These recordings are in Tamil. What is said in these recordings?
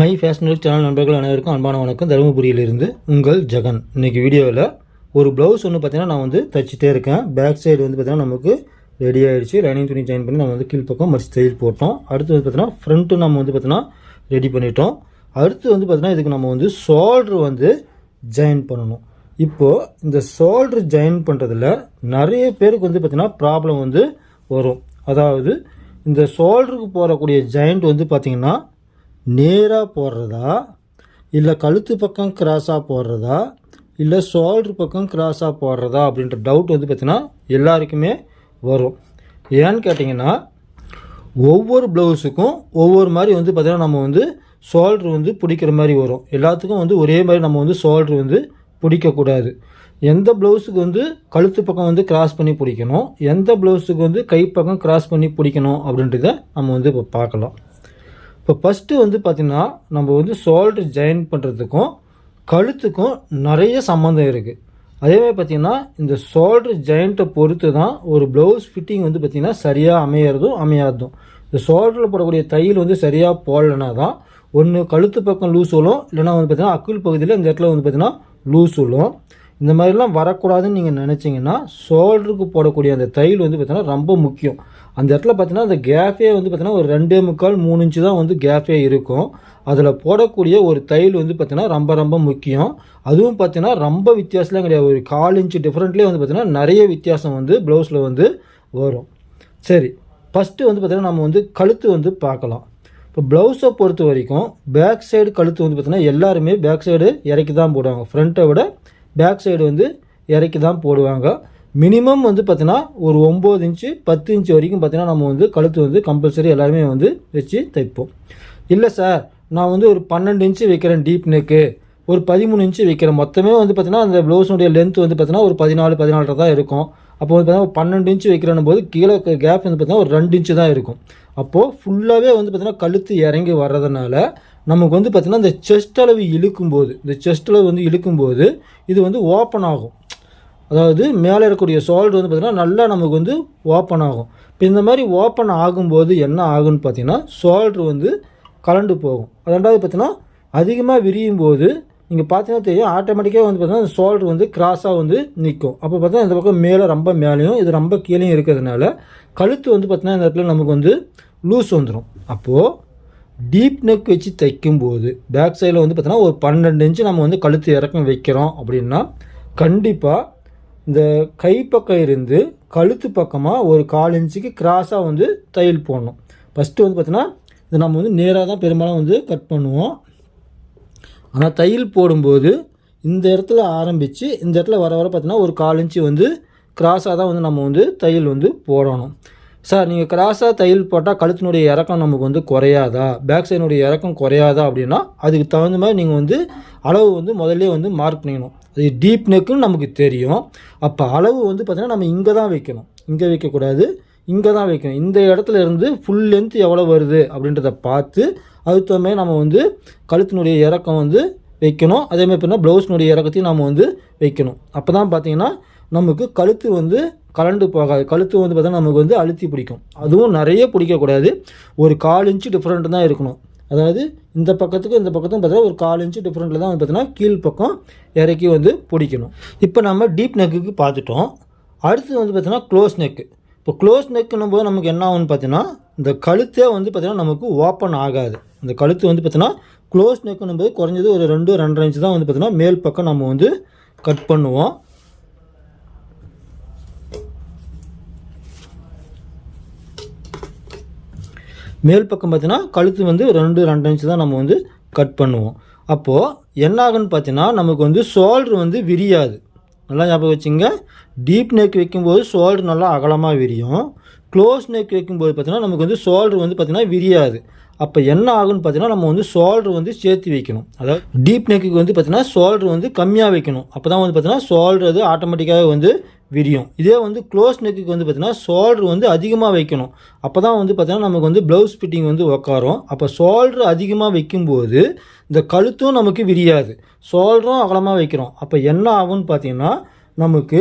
மை ஃபேஷனல் சேனல் நண்பர்கள் அனைவருக்கும் அன்பான வணக்கம். தருமபுரியிலிருந்து உங்கள் ஜெகன். இன்னைக்கு வீடியோவில் ஒரு ப்ளவுஸ் ஒன்று பார்த்தீங்கன்னா நான் வந்து தச்சுட்டே இருக்கேன். பேக் சைடு வந்து பார்த்திங்கன்னா நமக்கு ரெடி ஆகிடுச்சு லைனிங் துணி ஜாயின் பண்ணி நம்ம வந்து கீழ்ப்பக்கம் மறுச்சு தையல் போட்டோம். அடுத்து வந்து பார்த்தீங்கன்னா ஃப்ரண்ட்டு நம்ம வந்து பார்த்திங்கன்னா ரெடி பண்ணிட்டோம். அடுத்து வந்து பார்த்திங்கன்னா இதுக்கு நம்ம வந்து ஷோல்ட்ரு வந்து ஜாயின் பண்ணணும். இப்போது இந்த ஷோல்ட்ரு ஜாயின் பண்ணுறதுல நிறைய பேருக்கு வந்து பார்த்தீங்கன்னா ப்ராப்ளம் வந்து வரும். அதாவது இந்த ஷோல்டருக்கு போகக்கூடிய ஜாயிண்ட் வந்து பார்த்திங்கன்னா நேராக போடுறதா? இல்லை கழுத்து பக்கம் கிராஸாக போடுறதா? இல்லை ஷோல்டர் பக்கம் கிராஸாக போடுறதா? அப்படின்ற டவுட் வந்து பார்த்திங்கன்னா எல்லாருக்குமே வரும். ஏன்னு கேட்டிங்கன்னா ஒவ்வொரு ப்ளவுஸுக்கும் ஒவ்வொரு மாதிரி வந்து பார்த்திங்கன்னா நம்ம வந்து ஷோல்ட்ரு வந்து பிடிக்கிற மாதிரி வரும். எல்லாத்துக்கும் வந்து ஒரே மாதிரி நம்ம வந்து ஷோல்ட்ரு வந்து பிடிக்கக்கூடாது. எந்த ப்ளவுஸுக்கு வந்து கழுத்து பக்கம் வந்து கிராஸ் பண்ணி பிடிக்கணும்? எந்த ப்ளவுஸுக்கு வந்து கை பக்கம் கிராஸ் பண்ணி பிடிக்கணும்? அப்படின்றத நம்ம வந்து இப்போ பார்க்கலாம். இப்போ ஃபஸ்ட்டு வந்து பார்த்திங்கன்னா நம்ம வந்து சால்ட் ஜாயின் பண்ணுறதுக்கும் கழுத்துக்கும் நிறைய சம்மந்தம் இருக்குது அதேமாதிரி பார்த்திங்கன்னா இந்த ஷோல்ட்ரு ஜாயிண்ட்டை பொறுத்து தான் ஒரு ப்ளவுஸ் ஃபிட்டிங் வந்து பார்த்திங்கன்னா சரியாக அமையிறதும் அமையாததும். இந்த ஷோல்டரில் போடக்கூடிய தையல் வந்து சரியாக போடலைனா தான் ஒன்று கழுத்து பக்கம் லூஸ் விழும் இல்லைனா வந்து பார்த்திங்கன்னா அக்குள் பகுதியில் இந்த இடத்துல வந்து பார்த்திங்கன்னா லூஸ் விழும் இந்த மாதிரிலாம் வரக்கூடாதுன்னு நீங்கள் நினச்சிங்கன்னா ஷோல்டருக்கு போடக்கூடிய அந்த தையல் வந்து பார்த்திங்கன்னா ரொம்ப முக்கியம். அந்த இடத்துல பார்த்தீங்கன்னா அந்த கேஃபே வந்து பார்த்தீங்கன்னா ஒரு ரெண்டே முக்கால் மூணு இன்ச்சு தான் வந்து கேஃபே இருக்கும். அதில் போடக்கூடிய ஒரு தையல் வந்து பார்த்தீங்கன்னா ரொம்ப ரொம்ப முக்கியம். அதுவும் பார்த்தீங்கன்னா ரொம்ப வித்தியாசம்லாம் கிடையாது. ஒரு கால் இன்ச்சு டிஃப்ரெண்ட்லேயே வந்து பார்த்தீங்கன்னா நிறைய வித்தியாசம் வந்து ப்ளவுஸில் வந்து வரும். சரி ஃபஸ்ட்டு வந்து பார்த்தீங்கன்னா நம்ம வந்து கழுத்து வந்து பார்க்கலாம். இப்போ ப்ளவுஸை பொறுத்த வரைக்கும் பேக் சைடு கழுத்து வந்து பார்த்தீங்கன்னா எல்லாருமே பேக் சைடு இறக்கி தான் போடுவாங்க. ஃப்ரண்ட்டை விட பேக் சைடு வந்து இறக்கி தான் போடுவாங்க. மினிமம் வந்து பார்த்தீங்கன்னா ஒரு ஒம்பது இன்ச்சு பத்து இன்ச்சு வரைக்கும் பார்த்தீங்கன்னா நம்ம வந்து கழுத்து வந்து கம்பல்சரி எல்லாருமே வந்து வச்சு தைப்போம். இல்லை சார் நான் வந்து ஒரு பன்னெண்டு இன்ச்சு வைக்கிறேன் டீப் நெக்கு ஒரு பதிமூணு இன்ச்சு வைக்கிறேன். மொத்தமே வந்து பார்த்தீங்கன்னா அந்த ப்ளவுஸுடைய லென்த் வந்து பார்த்தீங்கன்னா ஒரு பதினாலு பதினாலரை தான் இருக்கும். அப்போ வந்து பார்த்தீங்கன்னா ஒரு பன்னெண்டு இன்ச்சு வைக்கிறேன் போது கீழே கேப் வந்து பார்த்தீங்கன்னா ஒரு ரெண்டு இன்ச்சு தான் இருக்கும். அப்போது ஃபுல்லாகவே வந்து பார்த்தீங்கன்னா கழுத்து இறங்கி வர்றதுனால நமக்கு வந்து பார்த்திங்கன்னா இந்த செஸ்ட் அளவு இழுக்கும்போது இந்த செஸ்ட் அளவு வந்து இழுக்கும்போது இது வந்து ஓப்பன் ஆகும். அதாவது மேலே இருக்கக்கூடிய சால்ட் வந்து பார்த்திங்கன்னா நல்லா நமக்கு வந்து ஓப்பன் ஆகும். இப்போ இந்த மாதிரி ஓப்பன் ஆகும்போது என்ன ஆகும்னு பார்த்தீங்கன்னா சால்ட் வந்து கலண்டு போகும். ரெண்டாவது பார்த்தீங்கன்னா அதிகமாக விரியும் போது நீங்கள் பார்த்தீங்கன்னா தெரியும் ஆட்டோமேட்டிக்காக வந்து பார்த்தீங்கன்னா சால்ட் வந்து கிராஸாக வந்து நிற்கும் அப்போ பார்த்தீங்கன்னா இந்த பக்கம் மேலே ரொம்ப மேலேயும் இது ரொம்ப கீழேயும் இருக்கிறதுனால கழுத்து வந்து பார்த்தீங்கன்னா இந்த இடத்துல நமக்கு வந்து லூஸ் வந்துடும் அப்போது டீப் நெக் வச்சு தைக்கும்போது பேக் சைடில் வந்து பார்த்தீங்கன்னா ஒரு பன்னெண்டு இன்ச்சு நம்ம வந்து கழுத்து இறக்கம் வைக்கிறோம் அப்படின்னா கண்டிப்பாக இந்த கைப்பக்கம் இருந்து கழுத்து பக்கமாக ஒரு கால் இன்ச்சுக்கு கிராஸாக வந்து தையல் போடணும். ஃபஸ்ட்டு வந்து பார்த்தீங்கன்னா இது நம்ம வந்து நேராக தான் பெரும்பாலும் வந்து கட் பண்ணுவோம். ஆனால் தையல் போடும்போது இந்த இடத்துல ஆரம்பித்து இந்த இடத்துல வர வர பார்த்தீங்கன்னா ஒரு கால் இன்ச்சு வந்து கிராஸாக தான் வந்து நம்ம வந்து தையல் வந்து போடணும். சார் நீங்கள் கிராஸாக தையல் போட்டால் கழுத்தினுடைய இறக்கம் நமக்கு வந்து குறையாதா? பேக் சைடினுடைய இறக்கம் குறையாதா அப்படின்னா அதுக்கு தகுந்த மாதிரி நீங்கள் வந்து அளவு வந்து முதல்ல வந்து மார்க் பண்ணிக்கணும். அது டீப் நெக்குன்னு நமக்கு தெரியும். அப்போ அளவு வந்து பார்த்திங்கன்னா நம்ம இங்கே தான் வைக்கணும். இங்கே வைக்கக்கூடாது. இங்கே தான் வைக்கணும். இந்த இடத்துல இருந்து ஃபுல் லென்த் எவ்வளோ வருது அப்படின்றத பார்த்து அதுக்கு தகுந்த மாதிரி நம்ம வந்து கழுத்தினுடைய இறக்கம் வந்து வைக்கணும். அதேமாதிரி பார்த்தீங்கன்னா ப்ளவுஸினுடைய இறக்கத்தையும் நம்ம வந்து வைக்கணும். அப்போ தான் பார்த்தீங்கன்னா நமக்கு கழுத்து வந்து கலண்டு போகாது. கழுத்து வந்து பார்த்தீங்கன்னா நமக்கு வந்து அழுத்தி பிடிக்கும். அதுவும் நிறைய பிடிக்கக்கூடாது. ஒரு கால் இன்ச்சு டிஃப்ரெண்ட் தான் இருக்கணும். அதாவது இந்த பக்கத்துக்கு இந்த பக்கத்துக்கும் பார்த்தீங்கன்னா ஒரு கால் இன்ச்சு டிஃப்ரெண்ட்டில் தான் வந்து பார்த்தீங்கன்னா கீழ் பக்கம் இறக்கி வந்து பிடிக்கணும். இப்போ நம்ம டீப் நெக்குக்கு பார்த்துட்டோம். அடுத்தது வந்து பார்த்தீங்கன்னா க்ளோஸ் நெக்கு இப்போ க்ளோஸ் நெக்குன்னும் போது நமக்கு என்ன ஆகும்னு பார்த்தீங்கன்னா இந்த கழுத்தே வந்து பார்த்திங்கன்னா நமக்கு ஓப்பன் ஆகாது. இந்த கழுத்து வந்து பார்த்தீங்கன்னா க்ளோஸ் நெக்குன்னும் போது குறைஞ்சது ஒரு ரெண்டு ரெண்டரை இன்ச்சு தான் வந்து பார்த்திங்கன்னா மேல் பக்கம் நம்ம வந்து கட் பண்ணுவோம். மேல் பக்கம் பார்த்தீங்கன்னா கழுத்து வந்து ரெண்டு ரெண்டு இன்ச்சு தான் நம்ம வந்து கட் பண்ணுவோம். அப்போது என்ன ஆகுன்னு பார்த்தீங்கன்னா நமக்கு வந்து ஷோல்ட்ரு வந்து விரியாது. நல்லா ஞாபகம் வச்சுங்க. டீப் நெக் வைக்கும்போது ஷோல்டர் நல்லா அகலமாக விரியும். க்ளோஸ் நெக் வைக்கும்போது பார்த்தீங்கன்னா நமக்கு வந்து ஷோல்டர் வந்து பார்த்திங்கன்னா விரியாது. அப்போ என்ன ஆகுன்னு பார்த்தீங்கன்னா நம்ம வந்து ஷோல்டர் வந்து சேர்த்து வைக்கணும். அதாவது டீப் நெக்குக்கு வந்து பார்த்திங்கன்னா ஷோல்டர் வந்து கம்மியாக வைக்கணும். அப்போ தான் வந்து பார்த்திங்கன்னா ஷோல்டர் அது ஆட்டோமேட்டிக்காக வந்து விரியும். இதே வந்து க்ளோஸ் நெக்குக்கு வந்து பார்த்தீங்கன்னா ஷோல்டர் வந்து அதிகமாக வைக்கணும். அப்போ தான் வந்து பார்த்தீங்கன்னா நமக்கு வந்து ப்ளவுஸ் ஃபிட்டிங் வந்து உக்காரும் அப்போ ஷோல்டர் அதிகமாக வைக்கும்போது இந்த கழுத்தும் நமக்கு விரியாது. ஷோல்டரும் அகலமாக வைக்கிறோம். அப்போ என்ன ஆகும்னு பார்த்தீங்கன்னா நமக்கு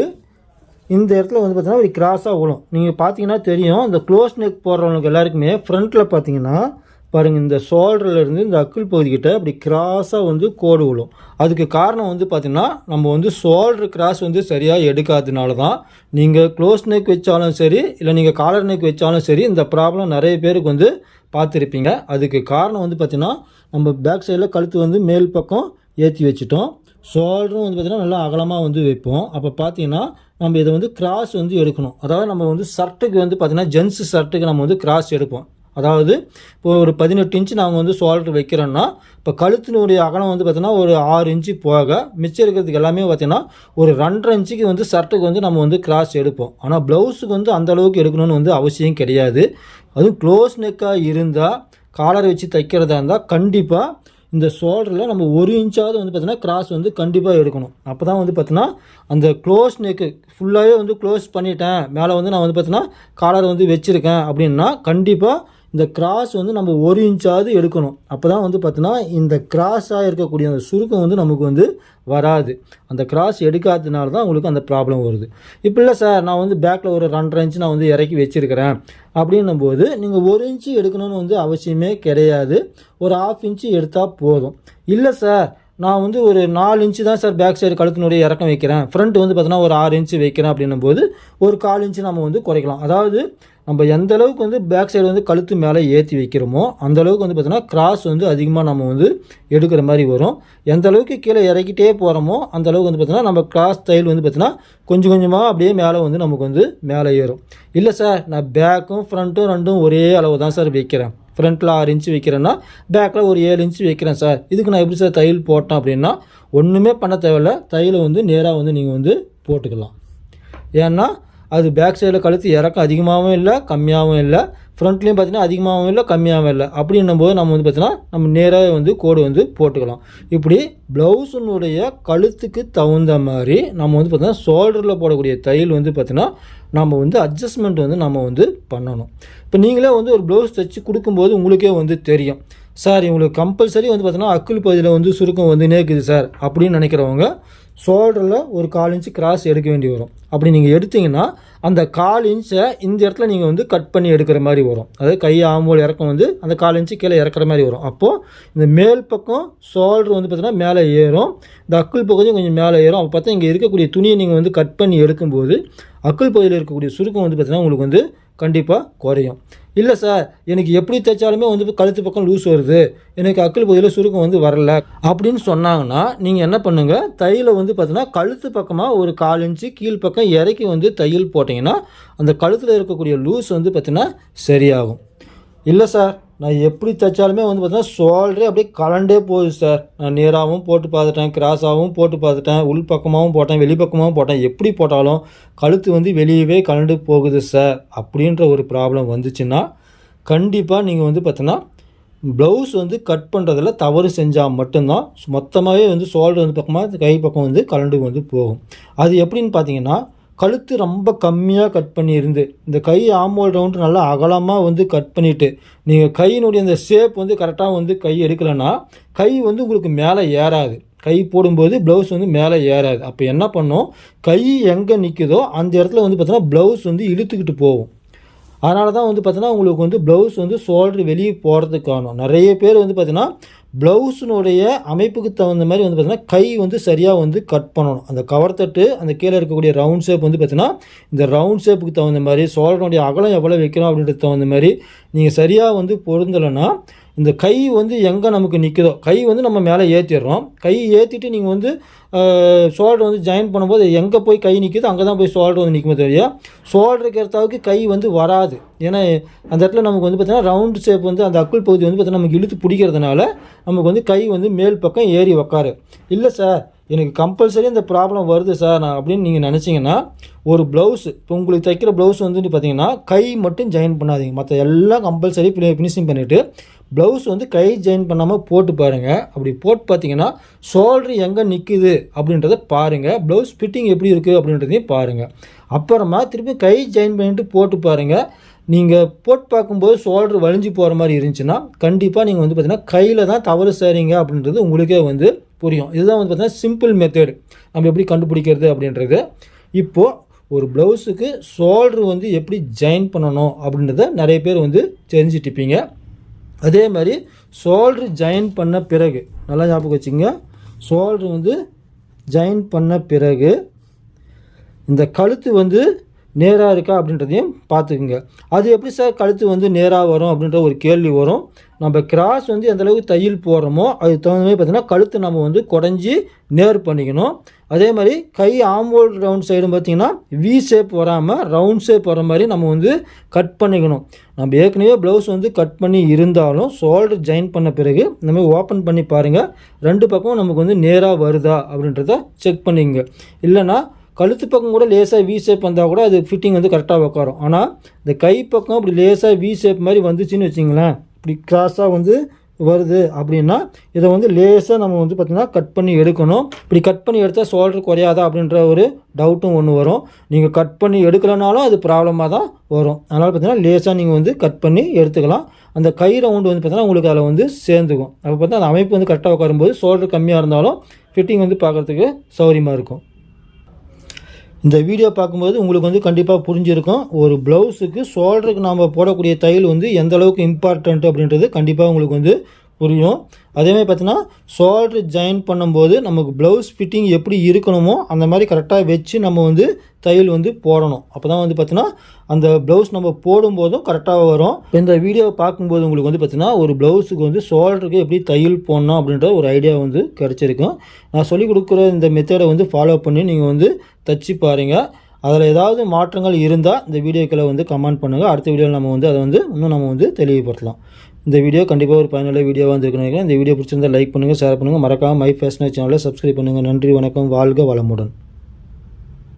இந்த இடத்துல வந்து பார்த்திங்கன்னா ஒரு கிராஸாக விழும் நீங்கள் பார்த்தீங்கன்னா தெரியும் இந்த க்ளோஸ் நெக் போடுறவங்களுக்கு எல்லாருக்குமே ஃப்ரண்ட்டில் பார்த்தீங்கன்னா பாருங்கள் இந்த ஷோல்டர்லேருந்து இந்த அக்குள் பகுதிக்கிட்ட அப்படி கிராஸாக வந்து கோடு விழும். அதுக்கு காரணம் வந்து பார்த்திங்கன்னா நம்ம வந்து ஷோல்டர் கிராஸ் வந்து சரியாக எடுக்காதனால தான் நீங்கள் க்ளோஸ் நெக் வச்சாலும் சரி இல்லை நீங்கள் காலர் நெக் வச்சாலும் சரி இந்த ப்ராப்ளம் நிறைய பேருக்கு வந்து பார்த்துருப்பீங்க. அதுக்கு காரணம் வந்து பார்த்திங்கன்னா நம்ம பேக் சைடில் கழுத்து வந்து மேல் பக்கம் ஏற்றி வச்சுட்டோம். ஷோல்டரும் வந்து பார்த்திங்கன்னா நல்லா அகலமாக வந்து வைப்போம். அப்போ பார்த்தீங்கன்னா நம்ம இதை வந்து கிராஸ் வந்து எடுக்கணும். அதாவது நம்ம வந்து ஷர்ட்டுக்கு வந்து பார்த்திங்கன்னா ஜென்ஸ் ஷர்ட்டுக்கு நம்ம வந்து கிராஸ் எடுப்போம். அதாவது இப்போ ஒரு பதினெட்டு இன்ச்சு நாங்கள் வந்து சோல்டர் வைக்கிறோன்னா இப்போ கழுத்தினுடைய அகலம் வந்து பார்த்திங்கன்னா ஒரு ஆறு இன்ச்சு போக மிச்சம் இருக்கிறதுக்கு எல்லாமே பார்த்தீங்கன்னா ஒரு ரெண்டரை இன்ச்சுக்கு வந்து ஷர்ட்டுக்கு வந்து நம்ம வந்து கிராஸ் எடுப்போம். ஆனால் ப்ளவுஸுக்கு வந்து அந்த அளவுக்கு எடுக்கணும்னு வந்து அவசியம் கிடையாது. அதுவும் க்ளோஸ் நெக்காக இருந்தால் காலர் வச்சு தைக்கிறதா இருந்தால் கண்டிப்பாக இந்த ஷோல்டரில் நம்ம ஒரு இன்ச்சாவது வந்து பார்த்தீங்கன்னா கிராஸ் வந்து கண்டிப்பாக எடுக்கணும். அப்போ தான் வந்து பார்த்தீங்கன்னா அந்த க்ளோஸ் நெக்கு ஃபுல்லாகவே வந்து க்ளோஸ் பண்ணிட்டேன். மேலே வந்து நான் வந்து பார்த்தீங்கன்னா காலர் வந்து வச்சுருக்கேன் அப்படின்னா கண்டிப்பாக இந்த கிராஸ் வந்து நம்ம ஒரு இன்ச்சாவது எடுக்கணும். அப்போ தான் வந்து பார்த்தீங்கன்னா இந்த கிராஸாக இருக்கக்கூடிய அந்த சுருக்கம் வந்து நமக்கு வந்து வராது. அந்த கிராஸ் எடுக்காததுனால தான் உங்களுக்கு அந்த ப்ராப்ளம் வருது. இப்போ இல்லை சார் நான் வந்து பேக்கில் ஒரு ரெண்டரை இன்ச்சு நான் வந்து இறக்கி வச்சுருக்கிறேன். அப்படின்னும் போது நீங்கள் ஒரு இன்ச்சு எடுக்கணும்னு வந்து அவசியமே கிடையாது. ஒரு ஆஃப் இன்ச்சு எடுத்தால் போதும். இல்லை சார் நான் வந்து ஒரு நாலு இன்ச்சு தான் சார் பேக் சைடு கழுத்தினுடைய இறக்கம் வைக்கிறேன். ஃப்ரண்ட் வந்து பார்த்தீங்கன்னா ஒரு ஆறு இன்ச்சு வைக்கிறேன் அப்படின்னும் போது ஒரு கால் இன்ச்சு நம்ம வந்து குறைக்கலாம். அதாவது நம்ம எந்த அளவுக்கு வந்து பேக் சைடு வந்து கழுத்து மேலே ஏற்றி வைக்கிறோமோ அந்த அளவுக்கு வந்து பார்த்தோன்னா கிராஸ் வந்து அதிகமாக நம்ம வந்து எடுக்கிற மாதிரி வரும். எந்த அளவுக்கு கீழே இறக்கிட்டே போகிறோமோ அந்த அளவுக்கு வந்து பார்த்திங்கன்னா நம்ம கிராஸ் ஸ்டைல் வந்து பார்த்திங்கன்னா கொஞ்சம் கொஞ்சமாக அப்படியே மேலே வந்து நமக்கு வந்து மேலே ஏறும். இல்லை சார் நான் பேக்கும் ஃப்ரண்ட்டும் ரெண்டும் ஒரே அளவு தான் சார் வைக்கிறேன். ஃப்ரண்ட்டில் ஆறு இன்ச்சு வைக்கிறேன்னா பேக்கில் ஒரு ஏழு இன்ச்சு வைக்கிறேன் சார் இதுக்கு நான் எப்படி சார் தையல் போட்டேன் அப்படின்னா ஒன்றுமே பண்ண தேவையில்ல. தையலை வந்து நேராக வந்து நீங்கள் வந்து போட்டுக்கலாம். ஏன்னா அது பேக் சைடில் கழுத்து இறக்கம் அதிகமாகவும் இல்லை கம்மியாகவும் இல்லை. ஃப்ரண்ட்லேயும் பார்த்தீங்கன்னா அதிகமாகவும் இல்லை கம்மியாகவும் இல்லை. அப்படின்னும் போது நம்ம வந்து பார்த்தீங்கன்னா நம்ம நேராக வந்து கோடு வந்து போட்டுக்கலாம். இப்படி ப்ளவுஸுனுடைய கழுத்துக்கு தகுந்த மாதிரி நம்ம வந்து பார்த்தீங்கன்னா ஷோல்டரில் போடக்கூடிய தையல் வந்து பார்த்திங்கன்னா நம்ம வந்து அட்ஜஸ்ட்மெண்ட் வந்து நம்ம வந்து பண்ணணும். இப்போ நீங்களே வந்து ஒரு ப்ளவுஸ் தைச்சு கொடுக்கும்போது உங்களுக்கே வந்து தெரியும். சார் இவங்களுக்கு கம்பல்சரி வந்து பார்த்தீங்கன்னா அக்குள் பகுதியில் வந்து சுருக்கம் வந்து நேக்குது சார் அப்படின்னு நினைக்கிறவங்க ஷோல்டரில் ஒரு கால் இன்ச்சு கிராஸ் எடுக்க வேண்டி வரும். அப்படி நீங்கள் எடுத்தீங்கன்னா அந்த கால் இன்ச்சை இந்த இடத்துல நீங்கள் வந்து கட் பண்ணி எடுக்கிற மாதிரி வரும். அதாவது கை ஆம்போல் இறக்கம் வந்து அந்த கால் இன்ச்சு கீழே இறக்குற மாதிரி வரும். அப்போது இந்த மேல் பக்கம் ஷோல்டர் வந்து பார்த்தீங்கன்னா மேலே ஏறும். இந்த அக்குள் பகுதியும் கொஞ்சம் மேலே ஏறும். அப்போ பார்த்தா இங்கே இருக்கக்கூடிய துணியை நீங்கள் வந்து கட் பண்ணி எடுக்கும்போது அக்குள் பகுதியில் இருக்கக்கூடிய சுருக்கம் வந்து பார்த்தீங்கன்னா உங்களுக்கு வந்து கண்டிப்பாக குறையும். இல்லை சார் எனக்கு எப்படி தைச்சாலுமே வந்து கழுத்து பக்கம் லூஸ் வருது. எனக்கு அக்குள் பகுதியில் சுருக்கம் வந்து வரல. அப்படின்னு சொன்னாங்கன்னா நீங்கள் என்ன பண்ணுங்கள் தையலை வந்து பார்த்தீங்கன்னா கழுத்து பக்கமாக ஒரு கால் இன்ச்சு கீழ் பக்கம் இறக்கி வந்து தையல் போட்டிங்கன்னா அந்த கழுத்தில் இருக்கக்கூடிய லூஸ் வந்து பார்த்தீங்கன்னா சரியாகும். இல்லை சார் நான் எப்படி தைச்சாலுமே வந்து பார்த்தீங்கன்னா ஷோல்டரே அப்படியே கலண்டே போகுது சார் நான் நேராகவும் போட்டு பார்த்துட்டேன் கிராஸாகவும் போட்டு பார்த்துட்டேன் உள் பக்கமாகவும் போட்டேன் வெளிப்பக்கமாகவும் போட்டேன். எப்படி போட்டாலும் கழுத்து வந்து வெளியவே கலண்டு போகுது சார் அப்படின்ற ஒரு ப்ராப்ளம் வந்துச்சுன்னா கண்டிப்பாக நீங்கள் வந்து பார்த்தீங்கன்னா ப்ளவுஸ் வந்து கட் பண்ணுறதுல தவறு செஞ்சால் மட்டும்தான் மொத்தமாகவே வந்து ஷோல்டர் வந்து பக்கமாக கை பக்கம் வந்து கலண்டு வந்து போகும். அது எப்படின்னு பார்த்தீங்கன்னா கழுத்து ரொம்ப கம்மியாக கட் பண்ணியிருந்து இந்த கை ஆமோல் ரவுண்டு நல்லா அகலமாக வந்து கட் பண்ணிவிட்டு நீங்கள் கையினுடைய அந்த ஷேப் வந்து கரெக்டாக வந்து கை எடுக்கலைன்னா கை வந்து உங்களுக்கு மேலே ஏறாது. கை போடும்போது ப்ளவுஸ் வந்து மேலே ஏறாது. அப்போ என்ன பண்ணும்? கை எங்கே நிற்குதோ அந்த இடத்துல வந்து பார்த்தோன்னா ப்ளவுஸ் வந்து இழுத்துக்கிட்டு போகும். அதனால தான் வந்து பார்த்தீங்கன்னா உங்களுக்கு வந்து ப்ளவுஸ் வந்து ஷோல்டர் வெளியே போகிறதுக்கு நிறைய பேர் வந்து பார்த்தீங்கன்னா ப்ளவுஸினுடைய அமைப்புக்கு தகுந்த மாதிரி வந்து பார்த்தீங்கன்னா கை வந்து சரியாக வந்து கட் பண்ணணும். அந்த கவர் தட்டு அந்த கீழே இருக்கக்கூடிய ரவுண்ட் ஷேப் வந்து பார்த்தீங்கன்னா இந்த ரவுண்ட் ஷேப்புக்கு தகுந்த மாதிரி சோழனுடைய அகலம் எவ்வளோ வைக்கிறோம் அப்படின்றது தகுந்த மாதிரி நீங்கள் சரியாக வந்து பொருந்தலைன்னா இந்த கை வந்து எங்கே நமக்கு நிற்குதோ கை வந்து நம்ம மேலே ஏற்றிடுறோம் கை ஏற்றிட்டு நீங்கள் வந்து ஷோல்டர் வந்து ஜாயின் பண்ணும்போது எங்கே போய் கை நிற்குதோ அங்கே தான் போய் ஷோல்டர் வந்து நிற்குமே தெரியும் ஷோல்டருக்கு ஏற்றாவுக்கு கை வந்து வராது. ஏன்னா அந்த இடத்துல நமக்கு வந்து பார்த்திங்கன்னா ரவுண்ட் ஷேப் வந்து அந்த அக்குள் பகுதி வந்து பார்த்திங்கன்னா நமக்கு இழுத்து பிடிக்கிறதுனால நமக்கு வந்து கை வந்து மேல் பக்கம் ஏறி உக்காரு. இல்லை சார் எனக்கு கம்பல்சரி இந்த ப்ராப்ளம் வருது சார் நான் அப்படின்னு நீங்கள் நினச்சிங்கன்னா ஒரு ப்ளவுஸ் இப்போ உங்களுக்கு தைக்கிற ப்ளவுஸ் வந்து பார்த்தீங்கன்னா கை மட்டும் ஜாயின் பண்ணாதீங்க. மற்ற எல்லாம் கம்பல்சரி ஃபினிஷிங் பண்ணிவிட்டு ப்ளவுஸ் வந்து கை ஜாயின் பண்ணாமல் போட்டு பாருங்கள் அப்படி போட்டு பார்த்தீங்கன்னா ஷோல்ட்ரு எங்கே நிற்குது அப்படின்றத பாருங்கள் ப்ளவுஸ் ஃபிட்டிங் எப்படி இருக்குது அப்படின்றதையும் பாருங்கள் அப்புறமா திருப்பி கை ஜாயின் பண்ணிட்டு போட்டு பாருங்கள் நீங்கள் போட்டு பார்க்கும்போது ஷோல்ட்ரு வலிஞ்சு போகிற மாதிரி இருந்துச்சுன்னா கண்டிப்பாக நீங்கள் வந்து பார்த்தீங்கன்னா கையில் தான் தவறு செய்கிறீங்க அப்படின்றது உங்களுக்கே வந்து புரியும். இதுதான் வந்து பார்த்திங்கன்னா சிம்பிள் மெத்தேடு நம்ம எப்படி கண்டுபிடிக்கிறது அப்படின்றது. இப்போது ஒரு ப்ளவுஸுக்கு ஷோல்ட்ரு வந்து எப்படி ஜாயின் பண்ணணும் அப்படின்றத நிறைய பேர் வந்து தெரிஞ்சிட்டிருப்பீங்க அதே மாதிரி ஷோல்ட்ரு ஜாயின் பண்ண பிறகு நல்லா ஞாபகம் வச்சுங்க ஷோல்ட்ரு வந்து ஜாயின் பண்ண பிறகு இந்த கழுத்து வந்து நேராக இருக்கா அப்படின்றதையும் பார்த்துக்குங்க. அது எப்படி சார் கழுத்து வந்து நேராக வரும் அப்படின்ற ஒரு கேள்வி வரும். நம்ம கிராஸ் வந்து எந்தளவுக்கு தையல் போடுறோமோ அதுக்கு தகுந்த மாதிரி பார்த்தீங்கன்னா கழுத்து நம்ம வந்து குடஞ்சி நேர் பண்ணிக்கணும். அதே மாதிரி கை ஆம்போல் ரவுண்ட் சைடும் பார்த்தீங்கன்னா வி ஷேப் வராமல் ரவுண்ட் ஷேப் வர மாதிரி நம்ம வந்து கட் பண்ணிக்கணும். நம்ம ஏற்கனவே ப்ளவுஸ் வந்து கட் பண்ணி இருந்தாலும் ஷோல்டர் ஜாயின் பண்ண பிறகு இந்த மாதிரி ஓப்பன் பண்ணி பாருங்கள் ரெண்டு பக்கமும் நமக்கு வந்து நேராக வருதா அப்படின்றத செக் பண்ணிங்க இல்லைன்னா கழுத்து பக்கம் கூட லேசாக வி ஷேப் வந்தால் கூட அது ஃபிட்டிங் வந்து கரெக்டாக உட்காரும் ஆனால் இந்த கை பக்கம் இப்படி லேசாக வி ஷேப் மாதிரி வந்துச்சுன்னு வச்சிங்களேன் இப்படி கிராஸாக வந்து வருது அப்படின்னா இதை வந்து லேசாக நம்ம வந்து பார்த்திங்கன்னா கட் பண்ணி எடுக்கணும். இப்படி கட் பண்ணி எடுத்தால் ஷோல்டர் குறையாதா அப்படின்ற ஒரு டவுட்டும் ஒன்று வரும். நீங்கள் கட் பண்ணி எடுக்கலைனாலும் அது ப்ராப்ளமாக தான் வரும். அதனால் பார்த்தீங்கன்னா லேசாக நீங்கள் வந்து கட் பண்ணி எடுத்துக்கலாம். அந்த கை ரவுண்டு வந்து பார்த்திங்கன்னா உங்களுக்கு அதில் வந்து சேர்ந்துக்கும். அப்போ பார்த்தா அந்த அமைப்பு வந்து கரெக்டாக உட்காரும்போது ஷோல்டர் கம்மியாக இருந்தாலும் ஃபிட்டிங் வந்து பார்க்குறதுக்கு சௌகரியமாக இருக்கும். இந்த வீடியோ பார்க்கும்போது உங்களுக்கு வந்து கண்டிப்பாக புரிஞ்சிருக்கும். ஒரு ப்ளவுஸுக்கு ஷோல்டருக்கு நாம் போடக்கூடிய தையல் வந்து எந்த அளவுக்கு இம்பார்ட்டண்ட் அப்படின்றது கண்டிப்பாக உங்களுக்கு வந்து புரியும்? அதேமாதிரி பார்த்தீங்கன்னா ஷோல்டர் ஜாயின் பண்ணும்போது நமக்கு ப்ளவுஸ் ஃபிட்டிங் எப்படி இருக்கணுமோ அந்த மாதிரி கரெக்டாக வச்சு நம்ம வந்து தையல் வந்து போடணும். அப்போ தான் வந்து பார்த்தீங்கன்னா அந்த ப்ளவுஸ் நம்ம போடும்போதும் கரெக்டாக வரும். இந்த வீடியோவை பார்க்கும்போது உங்களுக்கு வந்து பார்த்தீங்கன்னா ஒரு ப்ளவுஸுக்கு வந்து ஷோல்டருக்கு எப்படி தையல் போடணும் அப்படின்ற ஒரு ஐடியா வந்து கிடச்சிருக்கும். நான் சொல்லிக் கொடுக்குற இந்த மெத்தடை வந்து ஃபாலோ பண்ணி நீங்கள் வந்து தச்சு பாருங்கள் அதில் ஏதாவது மாற்றங்கள் இருந்தால் இந்த வீடியோக்களை வந்து கமெண்ட் பண்ணுங்கள் அடுத்த வீடியோவில் நம்ம வந்து அதை வந்து இன்னும் நம்ம வந்து தெளிவுபடுத்தலாம். இந்த வீடியோ கண்டிப்பாக ஒரு பயனுள்ள வீடியோவாக வந்துருக்குன்னு இந்த வீடியோ பிடிச்சிருந்தா லைக் பண்ணுங்கள் ஷேர் பண்ணுங்கள் மறக்காமல் மை ஃபேஷனல் சேனலை சப்ஸ்கிரைப் பண்ணுங்கள் நன்றி வணக்கம் வாழ்க வளமுடன்.